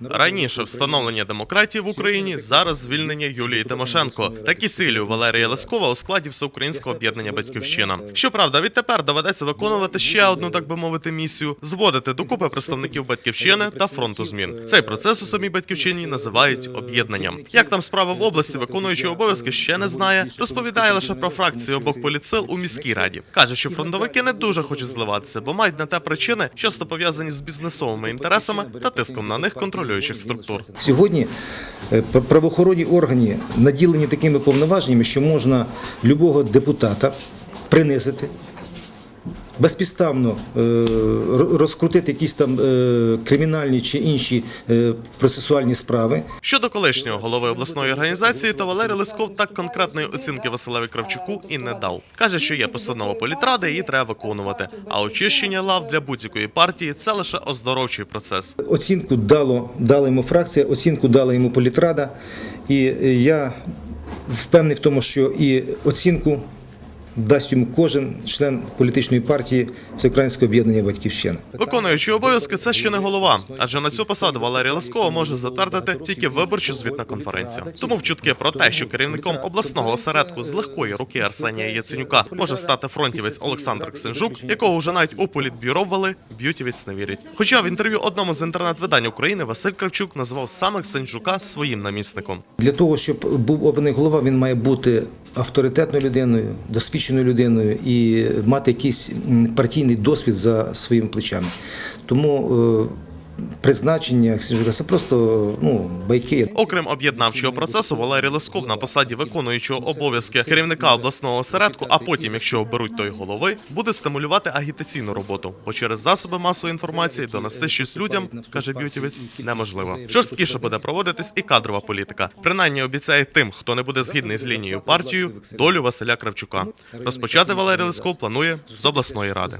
Раніше встановлення демократії в Україні, зараз звільнення Юлії Тимошенко. Такі цілі у Валерія Лескова у складі всеукраїнського об'єднання Батьківщина. Щоправда, відтепер доведеться виконувати ще одну, так би мовити, місію зводити докупи представників батьківщини та фронту змін. Цей процес у самій батьківщині називають об'єднанням. Як там справа в області, виконуючий обов'язки ще не знає. Розповідає лише про фракції обох політсил у міській раді. каже, що фронтовики не дуже хочуть зливатися, бо мають на те причини, часто пов'язані з бізнесовими інтересами та тиском на них контролюючих структур. Сьогодні е, правоохоронні органи наділені такими повноваженнями, що можна любого депутата принизити, безпідставно е, розкрутити якісь там е, кримінальні чи інші е, процесуальні справи. Щодо колишнього голови обласної організації, то Валерій Лесков так конкретної оцінки Василеві Кравчуку і не дав. каже, що є постанова політради, її треба виконувати. А очищення лав для будь-якої партії це лише оздоровчий процес. Оцінку дало, дала йому фракція, оцінку дала йому політрада. І я впевнений в тому, що і оцінку дасть йому кожен член політичної партії Всеукраїнського об'єднання Батьківщина. Виконуючий обов'язки це ще не голова, адже на цю посаду Валерія Лескова може затвердити тільки виборчу звітна конференція. Тому в чутки про те, що керівником обласного осередку з легкої руки Арсенія Яценюка може стати фронтівець Олександр Ксенжук, якого вже навіть у політбюро ввели, б'ютівець не вірять. Хоча в інтерв'ю одному з інтернет-видань України Василь Кравчук назвав саме Ксенжука своїм намісником. Для того, щоб був обраний голова, він має бути авторитетною людиною, досвідченою людиною і мати якийсь партійний досвід за своїми плечами. Тому е, призначення це просто ну, байки. Окрім об'єднавчого процесу, Валерій Лесков на посаді виконуючого обов'язки керівника обласного осередку, а потім, якщо оберуть той голови, буде стимулювати агітаційну роботу, бо через засоби масової інформації донести щось людям, каже б'ютівець, неможливо. Жорсткіше буде проводитись і кадрова політика. Принаймні обіцяє тим, хто не буде згідний з лінією партією, долю Василя Кравчука. Розпочати Валерій Лесков планує з обласної ради.